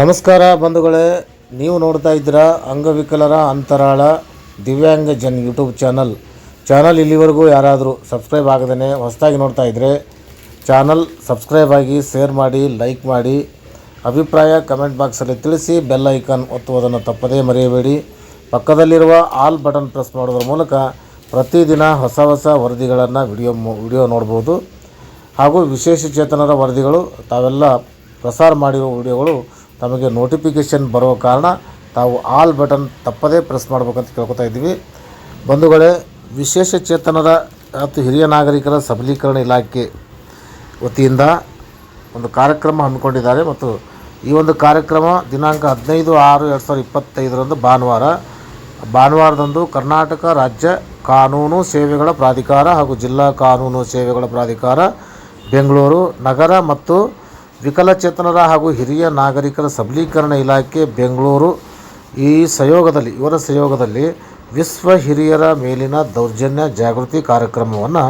ನಮಸ್ಕಾರ ಬಂಧುಗಳೇ, ನೀವು ನೋಡ್ತಾ ಇದ್ದೀರಾ ಅಂಗವಿಕಲರ ಅಂತರಾಳ ದಿವ್ಯಾಂಗ ಜನ್ ಯೂಟ್ಯೂಬ್ ಚಾನಲ್. ಚಾನಲ್ ಇಲ್ಲಿವರೆಗೂ ಯಾರಾದರೂ ಸಬ್ಸ್ಕ್ರೈಬ್ ಆಗದೇ ಹೊಸದಾಗಿ ನೋಡ್ತಾ ಇದ್ದರೆ ಚಾನಲ್ ಸಬ್ಸ್ಕ್ರೈಬ್ ಆಗಿ ಶೇರ್ ಮಾಡಿ, ಲೈಕ್ ಮಾಡಿ, ಅಭಿಪ್ರಾಯ ಕಮೆಂಟ್ ಬಾಕ್ಸಲ್ಲಿ ತಿಳಿಸಿ, ಬೆಲ್ ಐಕಾನ್ ಒತ್ತುವುದನ್ನು ತಪ್ಪದೇ ಮರೆಯಬೇಡಿ. ಪಕ್ಕದಲ್ಲಿರುವ ಆಲ್ ಬಟನ್ ಪ್ರೆಸ್ ಮಾಡೋದ್ರ ಮೂಲಕ ಪ್ರತಿದಿನ ಹೊಸ ಹೊಸ ವರದಿಗಳನ್ನು ವಿಡಿಯೋ ವಿಡಿಯೋ ನೋಡ್ಬೋದು. ಹಾಗೂ ವಿಶೇಷ ಚೇತನರ ವರದಿಗಳು, ತಾವೆಲ್ಲ ಪ್ರಸಾರ ಮಾಡಿರುವ ವಿಡಿಯೋಗಳು ತಮಗೆ ನೋಟಿಫಿಕೇಷನ್ ಬರುವ ಕಾರಣ ತಾವು ಆಲ್ ಬಟನ್ ತಪ್ಪದೇ ಪ್ರೆಸ್ ಮಾಡ್ಬೇಕಂತ ಕೇಳ್ಕೊತಾ ಇದ್ದೀವಿ. ಬಂಧುಗಳೇ, ವಿಶೇಷ ಚೇತನರ ಮತ್ತು ಹಿರಿಯ ನಾಗರಿಕರ ಸಬಲೀಕರಣ ಇಲಾಖೆ ವತಿಯಿಂದ ಒಂದು ಕಾರ್ಯಕ್ರಮ ಹಮ್ಮಿಕೊಂಡಿದ್ದಾರೆ ಮತ್ತು ಈ ಒಂದು ಕಾರ್ಯಕ್ರಮ ದಿನಾಂಕ ಹದಿನೈದು ಆರು ಎರಡು ಸಾವಿರದ ಇಪ್ಪತ್ತೈದರಂದು ಭಾನುವಾರ. ಭಾನುವಾರದಂದು ಕರ್ನಾಟಕ ರಾಜ್ಯ ಕಾನೂನು ಸೇವೆಗಳ ಪ್ರಾಧಿಕಾರ ಹಾಗೂ ಜಿಲ್ಲಾ ಕಾನೂನು ಸೇವೆಗಳ ಪ್ರಾಧಿಕಾರ, ಬೆಂಗಳೂರು ನಗರ ಮತ್ತು ವಿಕಲಚೇತನರ ಹಾಗೂ ಹಿರಿಯ ನಾಗರಿಕರ ಸಬಲೀಕರಣ ಇಲಾಖೆ ಬೆಂಗಳೂರು ಈ ಸಹಯೋಗದಲ್ಲಿ ಇವರ ಸಹಯೋಗದಲ್ಲಿ ವಿಶ್ವ ಹಿರಿಯರ ಮೇಲಿನ ದೌರ್ಜನ್ಯ ಜಾಗೃತಿ ಕಾರ್ಯಕ್ರಮವನ್ನು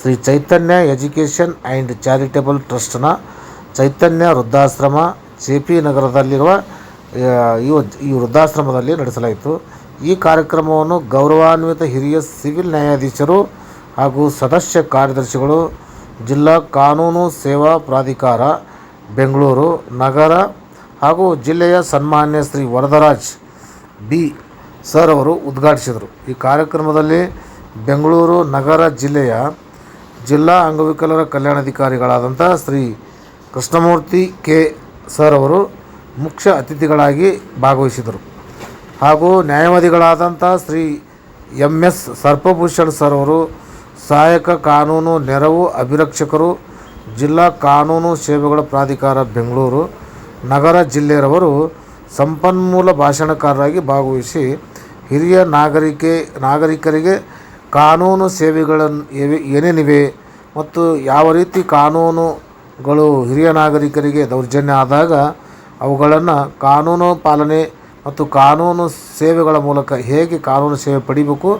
Shri Chaitanya education and charitable ಟ್ರಸ್ಟ್ನ ಚೈತನ್ಯ ವೃದ್ಧಾಶ್ರಮ ಜೆ ಪಿ ನಗರದಲ್ಲಿರುವ ಈ ವೃದ್ಧಾಶ್ರಮದಲ್ಲಿ ನಡೆಸಲಾಯಿತು. ಈ ಕಾರ್ಯಕ್ರಮವನ್ನು ಗೌರವಾನ್ವಿತ ಹಿರಿಯ ಸಿವಿಲ್ ನ್ಯಾಯಾಧೀಶರು ಹಾಗೂ ಸದಸ್ಯ ಕಾರ್ಯದರ್ಶಿಗಳು, ಜಿಲ್ಲಾ ಕಾನೂನು ಸೇವಾ ಪ್ರಾಧಿಕಾರ ಬೆಂಗಳೂರು, ನಗರ ಹಾಗೂ ಜಿಲ್ಲೆಯ ಸನ್ಮಾನ್ಯ ಶ್ರೀ ವರದರಾಜ್ ಬಿ ಸರ್ ಅವರು ಉದ್ಘಾಟಿಸಿದರು. ಈ ಕಾರ್ಯಕ್ರಮದಲ್ಲಿ ಬೆಂಗಳೂರು, ನಗರ ಜಿಲ್ಲೆಯ ಜಿಲ್ಲಾ ಅಂಗವಿಕಲರ ಕಲ್ಯಾಣಾಧಿಕಾರಿಗಳಾದಂಥ ಶ್ರೀ ಕೃಷ್ಣಮೂರ್ತಿ ಕೆ ಸರ್ ಅವರು ಮುಖ್ಯ ಅತಿಥಿಗಳಾಗಿ ಭಾಗವಹಿಸಿದರು. ಹಾಗೂ ನ್ಯಾಯವಾದಿಗಳಾದಂಥ Shri M S Sarpabhushan sir ಅವರು ಸಹಾಯಕ ಕಾನೂನು ನೆರವು ಅಭಿರಕ್ಷಕರು ಜಿಲ್ಲಾ ಕಾನೂನು ಸೇವೆಗಳ ಪ್ರಾಧಿಕಾರ ಬೆಂಗಳೂರು ನಗರ ಜಿಲ್ಲೆಯವರು ಸಂಪನ್ಮೂಲ ಭಾಷಣಕಾರರಾಗಿ ಭಾಗವಹಿಸಿ ಹಿರಿಯ ನಾಗರಿಕೆ ನಾಗರಿಕರಿಗೆ ಕಾನೂನು ಸೇವೆಗಳನ್ನು ಏನೇನಿವೆ ಮತ್ತು ಯಾವ ರೀತಿ ಕಾನೂನುಗಳು ಹಿರಿಯ ನಾಗರಿಕರಿಗೆ ದೌರ್ಜನ್ಯ ಆದಾಗ ಅವುಗಳನ್ನು ಕಾನೂನು ಪಾಲನೆ ಮತ್ತು ಕಾನೂನು ಸೇವೆಗಳ ಮೂಲಕ ಹೇಗೆ ಕಾನೂನು ಸೇವೆ ಪಡಿಬೇಕು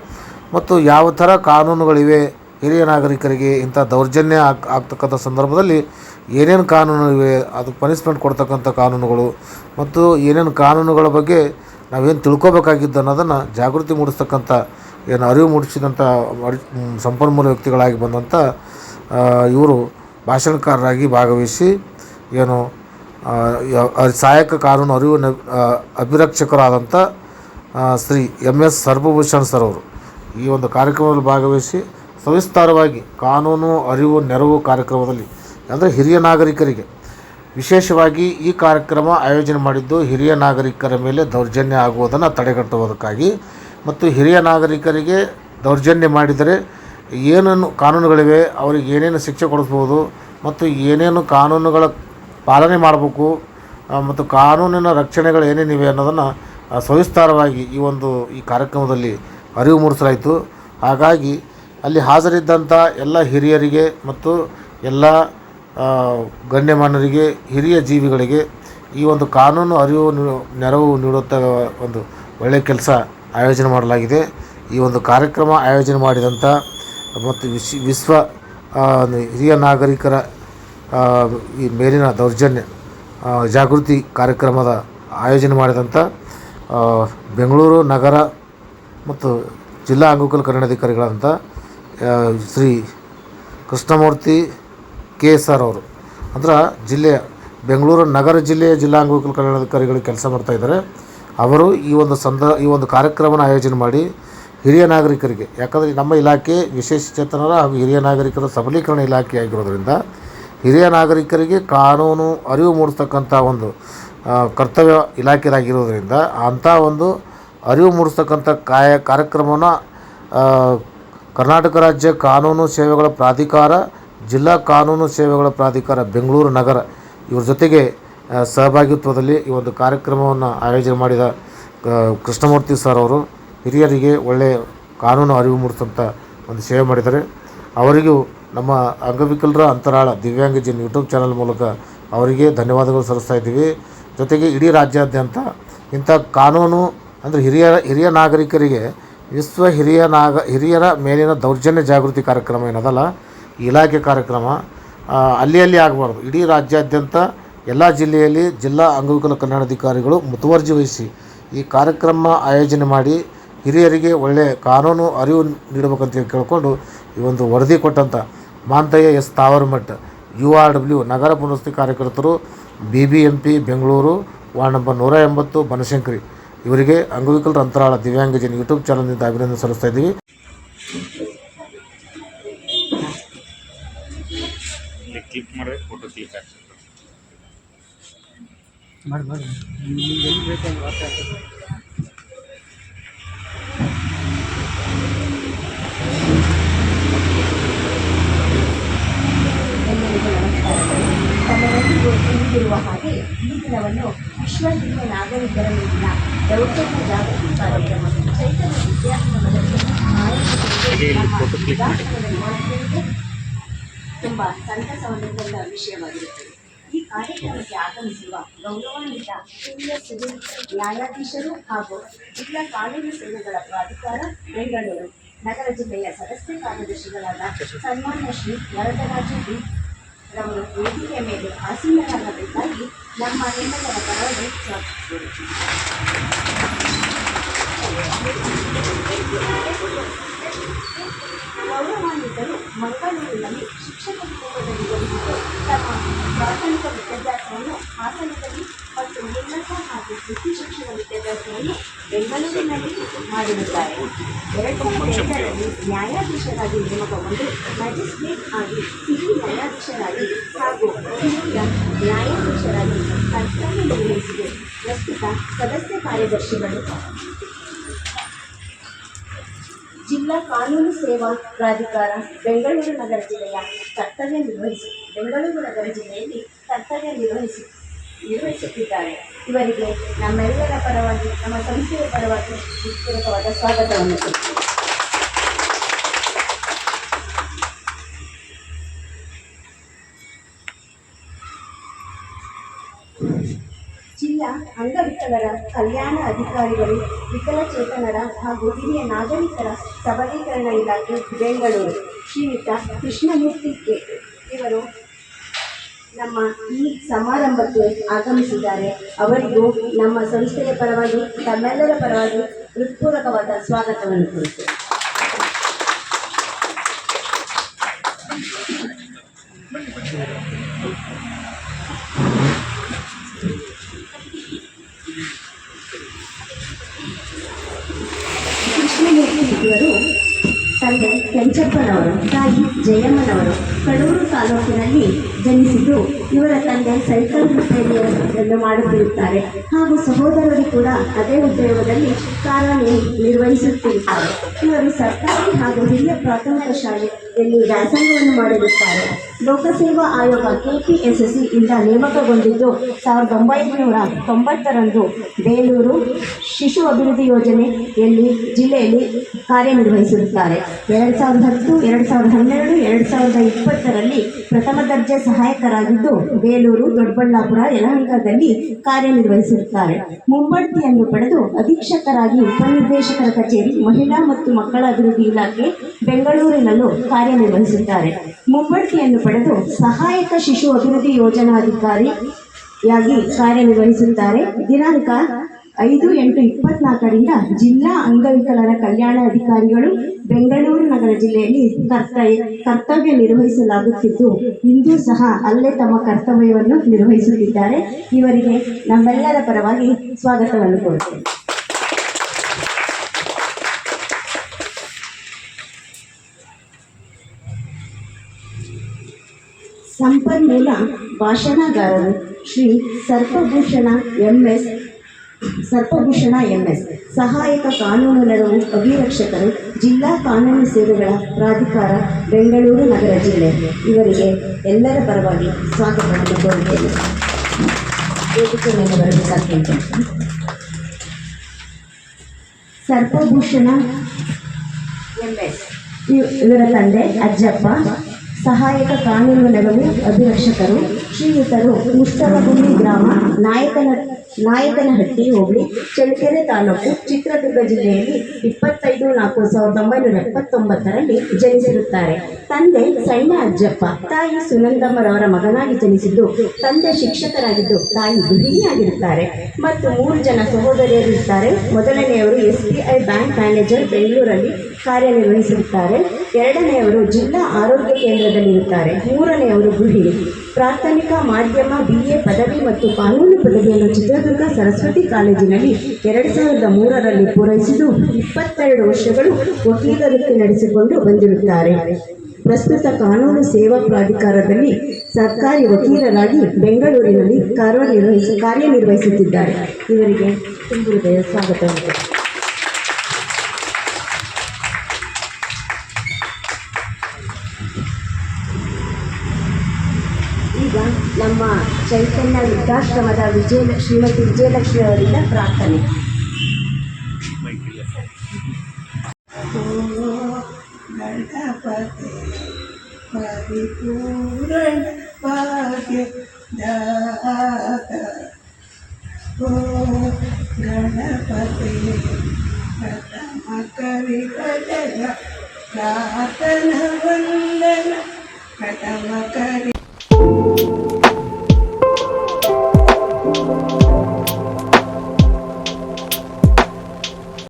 ಮತ್ತು ಯಾವ ಥರ ಕಾನೂನುಗಳಿವೆ ಹಿರಿಯ ನಾಗರಿಕರಿಗೆ ಇಂಥ ದೌರ್ಜನ್ಯ ಆಗ್, ಆಗ್ತಕ್ಕಂಥ ಸಂದರ್ಭದಲ್ಲಿ ಏನೇನು ಕಾನೂನು ಇವೆ ಅದಕ್ಕೆ ಪನಿಷ್ಮೆಂಟ್ ಕೊಡ್ತಕ್ಕಂಥ ಕಾನೂನುಗಳು ಮತ್ತು ಏನೇನು ಕಾನೂನುಗಳ ಬಗ್ಗೆ ನಾವೇನು ತಿಳ್ಕೊಬೇಕಾಗಿದ್ದು ಅನ್ನೋದನ್ನು ಜಾಗೃತಿ ಮೂಡಿಸ್ತಕ್ಕಂಥ, ಏನು ಅರಿವು ಮೂಡಿಸಿದಂಥ ಸಂಪನ್ಮೂಲ ವ್ಯಕ್ತಿಗಳಾಗಿ ಬಂದಂಥ ಇವರು ಭಾಷಣಕಾರರಾಗಿ ಭಾಗವಹಿಸಿ ಏನು ಸಹಾಯಕ ಕಾನೂನು ಅರಿವು ಅಭಿರಕ್ಷಕರಾದಂಥ Shri M S Sarvabhushan sir ಅವರು ಈ ಒಂದು ಕಾರ್ಯಕ್ರಮದಲ್ಲಿ ಭಾಗವಹಿಸಿ ಸವಿಸ್ತಾರವಾಗಿ ಕಾನೂನು, ಅರಿವು, ನೆರವು ಕಾರ್ಯಕ್ರಮದಲ್ಲಿ, ಅಂದರೆ ಹಿರಿಯ ನಾಗರಿಕರಿಗೆ. ವಿಶೇಷವಾಗಿ ಈ ಕಾರ್ಯಕ್ರಮ ಆಯೋಜನೆ ಮಾಡಿದ್ದು ಹಿರಿಯ ನಾಗರಿಕರ ಮೇಲೆ ದೌರ್ಜನ್ಯ ಆಗುವುದನ್ನು ತಡೆಗಟ್ಟುವುದಕ್ಕಾಗಿ ಮತ್ತು ಹಿರಿಯ ನಾಗರಿಕರಿಗೆ ದೌರ್ಜನ್ಯ ಮಾಡಿದರೆ ಏನೇನು ಕಾನೂನುಗಳಿವೆ, ಅವರಿಗೆ ಏನೇನು ಶಿಕ್ಷೆ ಕೊಡಿಸ್ಬೋದು ಮತ್ತು ಏನೇನು ಕಾನೂನುಗಳ ಪಾಲನೆ ಮಾಡಬೇಕು ಮತ್ತು ಕಾನೂನಿನ ರಕ್ಷಣೆಗಳು ಏನೇನಿವೆ ಅನ್ನೋದನ್ನು ಸವಿಸ್ತಾರವಾಗಿ ಈ ಒಂದು, ಈ ಕಾರ್ಯಕ್ರಮದಲ್ಲಿ ಅರಿವು ಮೂಡಿಸಲಾಯಿತು. ಹಾಗಾಗಿ ಅಲ್ಲಿ ಹಾಜರಿದ್ದಂಥ ಎಲ್ಲ ಹಿರಿಯರಿಗೆ ಮತ್ತು ಎಲ್ಲ ಗಣ್ಯಮಾನರಿಗೆ ಹಿರಿಯ ಜೀವಿಗಳಿಗೆ ಈ ಒಂದು ಕಾನೂನು ಅರಿವು ನೆರವು ನೀಡುತ್ತ ಒಂದು ಒಳ್ಳೆಯ ಕೆಲಸ ಆಯೋಜನೆ ಮಾಡಲಾಗಿದೆ. ಈ ಒಂದು ಕಾರ್ಯಕ್ರಮ ಆಯೋಜನೆ ಮಾಡಿದಂಥ ಮತ್ತು ವಿಶ್ ವಿಶ್ವ ಹಿರಿಯ ನಾಗರಿಕರ ಈ ಮೇಲಿನ ದೌರ್ಜನ್ಯ ಜಾಗೃತಿ ಕಾರ್ಯಕ್ರಮದ ಆಯೋಜನೆ ಮಾಡಿದಂಥ ಬೆಂಗಳೂರು ನಗರ ಮತ್ತು ಜಿಲ್ಲಾ ಅಂಗವಿಕಲ ಕಲ್ಯಾಣಾಧಿಕಾರಿಗಳಾದಂಥ ಆ, ಶ್ರೀ ಕೃಷ್ಣಮೂರ್ತಿ ಕೆ ಸರ್ ಅವರು. ಅಂದ್ರೆ ಜಿಲ್ಲೆಯ, ಬೆಂಗಳೂರು ನಗರ ಜಿಲ್ಲೆಯ ಜಿಲ್ಲಾ ಅಂಗವಿಕಲ ಕಲ್ಯಾಣಾಧಿಕಾರಿಗಳು ಕೆಲಸ ಮಾಡ್ತಾಯಿದ್ದಾರೆ ಅವರು ಈ ಒಂದು ಸಂದ, ಈ ಒಂದು ಕಾರ್ಯಕ್ರಮನ ಆಯೋಜನೆ ಮಾಡಿ ಹಿರಿಯ ನಾಗರಿಕರಿಗೆ, ಯಾಕಂದರೆ ನಮ್ಮ ಇಲಾಖೆ ವಿಶೇಷ ಚೇತನರ ಹಾಗೂ ಹಿರಿಯ ನಾಗರಿಕರ ಸಬಲೀಕರಣ ಇಲಾಖೆ ಆಗಿರೋದ್ರಿಂದ ಹಿರಿಯ ನಾಗರಿಕರಿಗೆ ಕಾನೂನು ಅರಿವು ಮೂಡಿಸ್ತಕ್ಕಂಥ ಒಂದು ಕರ್ತವ್ಯ ಇಲಾಖೆದಾಗಿರೋದ್ರಿಂದ ಅಂಥ ಒಂದು ಅರಿವು ಮೂಡಿಸ್ತಕ್ಕಂಥ ಕಾಯ, ಕಾರ್ಯಕ್ರಮವನ್ನು ಕರ್ನಾಟಕ ರಾಜ್ಯ ಕಾನೂನು ಸೇವೆಗಳ ಪ್ರಾಧಿಕಾರ, ಜಿಲ್ಲಾ ಕಾನೂನು ಸೇವೆಗಳ ಪ್ರಾಧಿಕಾರ, ಬೆಂಗಳೂರು ನಗರ ಇವ್ರ ಜೊತೆಗೆ ಸಹಭಾಗಿತ್ವದಲ್ಲಿ ಈ ಒಂದು ಕಾರ್ಯಕ್ರಮವನ್ನು ಆಯೋಜನೆ ಮಾಡಿದ ಕೃಷ್ಣಮೂರ್ತಿ ಸರ್ ಅವರು ಹಿರಿಯರಿಗೆ ಒಳ್ಳೆಯ ಕಾನೂನು ಅರಿವು ಮೂಡಿಸುವಂಥ ಒಂದು ಸೇವೆ ಮಾಡಿದ್ದಾರೆ. ಅವರಿಗೂ ನಮ್ಮ ಅಂಗವಿಕಲರ ಅಂತರಾಳ ದಿವ್ಯಾಂಗ ಜನ್ ಯೂಟ್ಯೂಬ್ ಚಾನಲ್ ಮೂಲಕ ಅವರಿಗೆ ಧನ್ಯವಾದಗಳು ಸಲ್ಲಿಸ್ತಾ ಇದ್ದೀವಿ. ಜೊತೆಗೆ ಇಡೀ ರಾಜ್ಯಾದ್ಯಂತ ಇಂಥ ಕಾನೂನು ಅಂದರೆ ಹಿರಿಯ ಹಿರಿಯ ನಾಗರಿಕರಿಗೆ ವಿಶ್ವ ಹಿರಿಯ ನಾಗ ಹಿರಿಯರ ಮೇಲಿನ ದೌರ್ಜನ್ಯ ಜಾಗೃತಿ ಕಾರ್ಯಕ್ರಮ ಏನದಲ್ಲ, ಇಲಾಖೆ ಕಾರ್ಯಕ್ರಮ. ಅಲ್ಲಿ ಅಲ್ಲಿ ಆಗಬಾರ್ದು. ಇಡೀ ರಾಜ್ಯಾದ್ಯಂತ ಎಲ್ಲ ಜಿಲ್ಲೆಯಲ್ಲಿ ಜಿಲ್ಲಾ ಅಂಗವಿಕಲ ಕಲ್ಯಾಣಾಧಿಕಾರಿಗಳು ಮುತುವರ್ಜಿ ವಹಿಸಿ ಈ ಕಾರ್ಯಕ್ರಮ ಆಯೋಜನೆ ಮಾಡಿ ಹಿರಿಯರಿಗೆ ಒಳ್ಳೆಯ ಕಾನೂನು ಅರಿವು ನೀಡಬೇಕಂತ ಕೇಳಿಕೊಂಡು ಈ ಒಂದು ವರದಿ ಕೊಟ್ಟಂಥ Manthayya S Tavaramath, U R W ನಗರ ಪುನರ್ವಸತಿ ಕಾರ್ಯಕರ್ತರು, B B M P, Bengaluru, ward number ನೂರ ಎಂಬತ್ತು, ಬನಶಂಕರಿ. ಇವರಿಗೆ ಅಂಗವಿಕಲರ ಅಂತರಾಳ ದಿವ್ಯಾಂಗಜನ ಯೂಟ್ಯೂಬ್ ಚಾನಲ್ನಿಂದ ಅಭಿನಂದನೆ ಸಲ್ಲಿಸ್ತಾ ಇದ್ದೀವಿ. ಇಲ್ಲಿ ಕ್ಲಿಕ್ ಮಾಡಿದ್ರೆ ಫೋಟೋ ಕ್ಲಿಕ್ ಆಗ್ತದೆ. ಮಾಡಿ ತಮ್ಮೆಲ್ಲರಿಗೂ ತಿಳಿದಿರುವ ಹಾಗೆ ಈ ದಿನವನ್ನು ವಿಶ್ವ ಹಿರಿಯ ನಾಗರಿಕರ ಮೇಲಿನ ದೌರ್ಜನ್ಯ ಜಾಗೃತಿ ಕಾರ್ಯಕ್ರಮ ಚೈತನ್ಯ ವಿದ್ಯಾರ್ಥಿಗಳಲ್ಲಿ ಹಾಗೆ ತುಂಬಾ ಸಂತಸವನ್ನು ತಂದ ವಿಷಯವಾಗಿರುತ್ತದೆ. ಈ ಕಾರ್ಯಕ್ರಮಕ್ಕೆ ಆಗಮಿಸಿರುವ ಗೌರವಾನ್ವಿತ ಹಿರಿಯ ಸಿವಿಲ್ ನ್ಯಾಯಾಧೀಶರು ಹಾಗೂ ಜಿಲ್ಲಾ ಕಾನೂನು ಸೇವೆಗಳ ಪ್ರಾಧಿಕಾರ ಬೆಂಗಳೂರು ನಗರ ಜಿಲ್ಲೆಯ ಸದಸ್ಯ ಕಾರ್ಯದರ್ಶಿಗಳಾದ ಸನ್ಮಾನ್ಯ ಶ್ರೀ ವರದರಾಜ ಡಿ. ರವರು ವೇದಿಕೆಯ ಮೇಲೆ ಆಸೀನರಾಗಬೇಕಾಗಿ ನಮ್ಮ ನಿಮ್ಮೆಲ್ಲರ ಪರವಾಗಿ ಸ್ವಾಗತಿಸುವುದು ಗೌರವಾನ್ವಿತರು ಮಂಗಳೂರಿನಲ್ಲಿ ಶಿಕ್ಷಕ ಕುಟುಂಬದಲ್ಲಿ ಜನಿಸಿದ್ದು ತಮ್ಮ ಪ್ರಾಥಮಿಕ ವಿದ್ಯಾಭ್ಯಾಸವನ್ನು ಹಾಸನದಲ್ಲಿ ಮತ್ತು ಉನ್ನತ ಹಾಗೂ ವೃತ್ತಿ ಶಿಕ್ಷಣ ವಿದ್ಯಾಭ್ಯಾಸವನ್ನು ಬೆಂಗಳೂರಿನಲ್ಲಿ ಮಾಡಿರುತ್ತಾರೆ. ಎರಡು ಸಾವಿರದ ಎಂಟರಲ್ಲಿ ನ್ಯಾಯಾಧೀಶರಾಗಿ ನೇಮಕಗೊಂಡು ಮ್ಯಾಜಿಸ್ಟ್ರೇಟ್ ಆಗಿ ಸಿವಿಲ್ ನ್ಯಾಯಾಧೀಶರಾಗಿ ಹಾಗೂ ಹಿರಿಯ ನ್ಯಾಯಾಧೀಶರಾಗಿ ಕರ್ತವ್ಯ ನಿರ್ವಹಿಸಿದೆ ಪ್ರಸ್ತುತ ಸದಸ್ಯ ಕಾರ್ಯದರ್ಶಿಗಳು ಜಿಲ್ಲಾ ಕಾನೂನು ಸೇವಾ ಪ್ರಾಧಿಕಾರ ಬೆಂಗಳೂರು ನಗರ ಜಿಲ್ಲೆಯ ಕರ್ತವ್ಯ ನಿರ್ವಹಿಸಿ, ಬೆಂಗಳೂರು ನಗರ ಜಿಲ್ಲೆಯಲ್ಲಿ ಕರ್ತವ್ಯ ನಿರ್ವಹಿಸಿ ನಿರ್ವಹಿಸುತ್ತಿದ್ದಾರೆ. ಇವರಿಗೆ ನಮ್ಮೆಲ್ಲರ ಪರವಾಗಿ, ನಮ್ಮ ಸಂಸ್ಥೆಯ ಪರವಾಗಿ ಹೃತ್ಪೂರ್ವಕವಾದ ಸ್ವಾಗತವನ್ನು ಅಂಗವಿಕಲರ ಕಲ್ಯಾಣ ಅಧಿಕಾರಿಗಳು, ವಿಕಲಚೇತನರ ಹಾಗೂ ಹಿರಿಯ ನಾಗರಿಕರ ಸಬಲೀಕರಣ ಇಲಾಖೆ, ಬೆಂಗಳೂರು. ಶ್ರೀಯುತ ಕೃಷ್ಣಮೂರ್ತಿ ಕೆ. ಇವರು ನಮ್ಮ ಈ ಸಮಾರಂಭಕ್ಕೆ ಆಗಮಿಸಿದ್ದಾರೆ. ಅವರಿಗೂ ನಮ್ಮ ಸಂಸ್ಥೆಯ ಪರವಾಗಿ, ತಮ್ಮೆಲ್ಲರ ಪರವಾಗಿ ಹೃತ್ಪೂರ್ವಕವಾದ ಸ್ವಾಗತವನ್ನು ಕೋರುತ್ತೇವೆ ತಂದೆ ಕೆಂಚಪ್ಪನವರು ತಾಯಿ ಜಯಮ್ಮನವರು ಕಡೂರು ತಾಲೂಕಿನಲ್ಲಿ ಜನಿಸಿದ್ದು, ಇವರ ತಂದೆ ಸೈಕಲ್ ರಿಪೇರಿಯನ್ನು ಮಾಡುತ್ತಿರುತ್ತಾರೆ. ಹಾಗೂ ಸಹೋದರರು ಕೂಡ ಅದೇ ಉದ್ಯೋಗದಲ್ಲಿ ಕಾರ್ಯ ನಿರ್ವಹಿಸುತ್ತಿರುತ್ತಾರೆ. ಇವರು ಸರ್ಕಾರಿ ಹಾಗೂ ಹಿರಿಯ ಪ್ರಾಥಮಿಕ ಶಾಲೆಯಲ್ಲಿ ವ್ಯಾಸಂಗವನ್ನು ಮಾಡಿರುತ್ತಾರೆ. ಲೋಕಸೇವಾ ಆಯೋಗ ಕೆಪಿಎಸ್ಎಸ್ಸಿ ಇಂದ ನೇಮಕಗೊಂಡಿದ್ದು ಸಾವಿರದ ಒಂಬೈನೂರ ತೊಂಬತ್ತರಂದು ಬೇಲೂರು ಶಿಶು ಅಭಿವೃದ್ಧಿ ಯೋಜನೆಯಲ್ಲಿ ಜಿಲ್ಲೆಯಲ್ಲಿ ಕಾರ್ಯನಿರ್ವಹಿಸಿರುತ್ತಾರೆ. ಎರಡು ಸಾವಿರದ ಹತ್ತು, ಎರಡು ಸಾವಿರದ ಹನ್ನೆರಡು, ಎರಡು ಸಾವಿರದ ಇಪ್ಪತ್ತರಲ್ಲಿ ಪ್ರಥಮ ದರ್ಜೆ ಸಹಾಯಕರಾಗಿದ್ದು ಬೇಲೂರು, ದೊಡ್ಡಬಳ್ಳಾಪುರ, ಯಲಹಂಕದಲ್ಲಿ ಕಾರ್ಯನಿರ್ವಹಿಸಿರುತ್ತಾರೆ. ಮುಂಬಡ್ತಿಯನ್ನು ಪಡೆದು ಅಧೀಕ್ಷಕರಾಗಿ ಉಪನಿರ್ದೇಶಕರ ಕಚೇರಿ, ಮಹಿಳಾ ಮತ್ತು ಮಕ್ಕಳ ಅಭಿವೃದ್ಧಿ ಇಲಾಖೆ ಬೆಂಗಳೂರಿನಲ್ಲೂ ಕಾರ್ಯನಿರ್ವಹಿಸುತ್ತಾರೆ. ಮುಂಬಡ್ತಿಯನ್ನು ಪಡೆದು ಸಹಾಯಕ ಶಿಶು ಅಭಿವೃದ್ಧಿ ಯೋಜನಾಧಿಕಾರಿಯಾಗಿ ಕಾರ್ಯನಿರ್ವಹಿಸುತ್ತಾರೆ. ದಿನಾಂಕ ಐದು ಎಂಟು ಇಪ್ಪತ್ನಾಲ್ಕರಿಂದ ಜಿಲ್ಲಾ ಅಂಗವಿಕಲರ ಕಲ್ಯಾಣ ಅಧಿಕಾರಿಗಳು ಬೆಂಗಳೂರು ನಗರ ಜಿಲ್ಲೆಯಲ್ಲಿ ಕರ್ತವ್ಯ ಕರ್ತವ್ಯ ನಿರ್ವಹಿಸಲಾಗುತ್ತಿದ್ದು, ಇಂದು ಸಹ ಅಲ್ಲೇ ತಮ್ಮ ಕರ್ತವ್ಯವನ್ನು ನಿರ್ವಹಿಸುತ್ತಿದ್ದಾರೆ. ಇವರಿಗೆ ನಮ್ಮೆಲ್ಲರ ಪರವಾಗಿ ಸ್ವಾಗತವನ್ನು ಕೊಡುತ್ತೇನೆ ಸಂಪನ್ಮೂಲ ಭಾಷಣಗಾರರು Shri Sarpabhushana M S Sarpabhushana M S ಸಹಾಯಕ ಕಾನೂನು ನೆರವು ಅಭಿರಕ್ಷಕರು, ಜಿಲ್ಲಾ ಕಾನೂನು ಸೇವೆಗಳ ಪ್ರಾಧಿಕಾರ, ಬೆಂಗಳೂರು ನಗರ ಜಿಲ್ಲೆ. ಇವರಿಗೆ ಎಲ್ಲರ ಪರವಾಗಿ ಸ್ವಾಗತವನ್ನು ಬರಬೇಕಾಗ್ತಂತೆ ಸರ್ಪಭೂಷಣ ಎಂ ಎಸ್ ಇವರ ತಂದೆ ಅಜ್ಜಪ್ಪ ಸಹಾಯಕ ಕಾನೂನು ನೆರವು ಅಭಿರಕ್ಷಕರು, ಶ್ರೀಯುತರು ಮುಸ್ತವಗುಂಡಿ ಗ್ರಾಮ, ನಾಯಕನ, ನಾಯಕನಹಟ್ಟಿ ಹೋಬಳಿ, ಚಳ್ಳಕೆರೆ ತಾಲೂಕು, ಚಿತ್ರದುರ್ಗ ಜಿಲ್ಲೆಯಲ್ಲಿ ಇಪ್ಪತ್ತೈದು ನಾಲ್ಕು ಸಾವಿರದ ಒಂಬೈನೂರ ಎಪ್ಪತ್ತೊಂಬತ್ತರಲ್ಲಿ ಜನಿಸಿರುತ್ತಾರೆ. ತಂದೆ ಸಣ್ಣ ಅಜ್ಜಪ್ಪ, ತಾಯಿ ಸುನಂದಮ್ಮರವರ ಮಗನಾಗಿ ಜನಿಸಿದ್ದು, ತಂದೆ ಶಿಕ್ಷಕರಾಗಿದ್ದು, ತಾಯಿ ಗೃಹಿಣಿಯಾಗಿರುತ್ತಾರೆ. ಮತ್ತು ಮೂರು ಜನ ಸಹೋದರಿಯರಿರುತ್ತಾರೆ ಮೊದಲನೆಯವರು S B I bank manager ಬೆಂಗಳೂರಲ್ಲಿ ಕಾರ್ಯನಿರ್ವಹಿಸಿರುತ್ತಾರೆ ಎರಡನೆಯವರು ಜಿಲ್ಲಾ ಆರೋಗ್ಯ ಕೇಂದ್ರದಲ್ಲಿರುತ್ತಾರೆ. ಮೂರನೆಯವರು ಗೃಹಿಣಿ. ಪ್ರಾಥಮಿಕ, ಮಾಧ್ಯಮ ಬಿ ಎ ಪದವಿ ಮತ್ತು ಕಾನೂನು ಪದವಿಯನ್ನು ಚಿತ್ರದುರ್ಗ ಸರಸ್ವತಿ ಕಾಲೇಜಿನಲ್ಲಿ ಎರಡು ಸಾವಿರದ ಮೂರರಲ್ಲಿ ಪೂರೈಸಿದ್ದು ಇಪ್ಪತ್ತೆರಡು ವರ್ಷಗಳು ವಕೀಲರಿಗೆ ನಡೆಸಿಕೊಂಡು ಬಂದಿರುತ್ತಾರೆ. ಪ್ರಸ್ತುತ ಕಾನೂನು ಸೇವಾ ಪ್ರಾಧಿಕಾರದಲ್ಲಿ ಸರ್ಕಾರಿ ವಕೀಲರಾಗಿ ಬೆಂಗಳೂರಿನಲ್ಲಿ ಕಾರ್ಯನಿರ್ವಹಿಸಿ ಕಾರ್ಯನಿರ್ವಹಿಸುತ್ತಿದ್ದಾರೆ. ಇವರಿಗೆ ತುಂಬ ಹೃದಯ ನಮ್ಮ ಚೈತನ್ಯ ವೃದ್ಧಾಶ್ರಮದ ವಿಜಯ ಶ್ರೀಮತಿ ವಿಜಯಲಕ್ಷ್ಮಿ ಅವರಿಂದ ಪ್ರಾರ್ಥನೆ. ಪರಿಪೂರ್ಣ ಭಾಗ್ಯ ದಾತ. ಓ ಗಣಪತಿ ಪ್ರಥಮ ಕವಿ ಕಜಗ ಪ್ರಾತನ ವಂದನ. ಪ್ರಥಮ ಕವಿ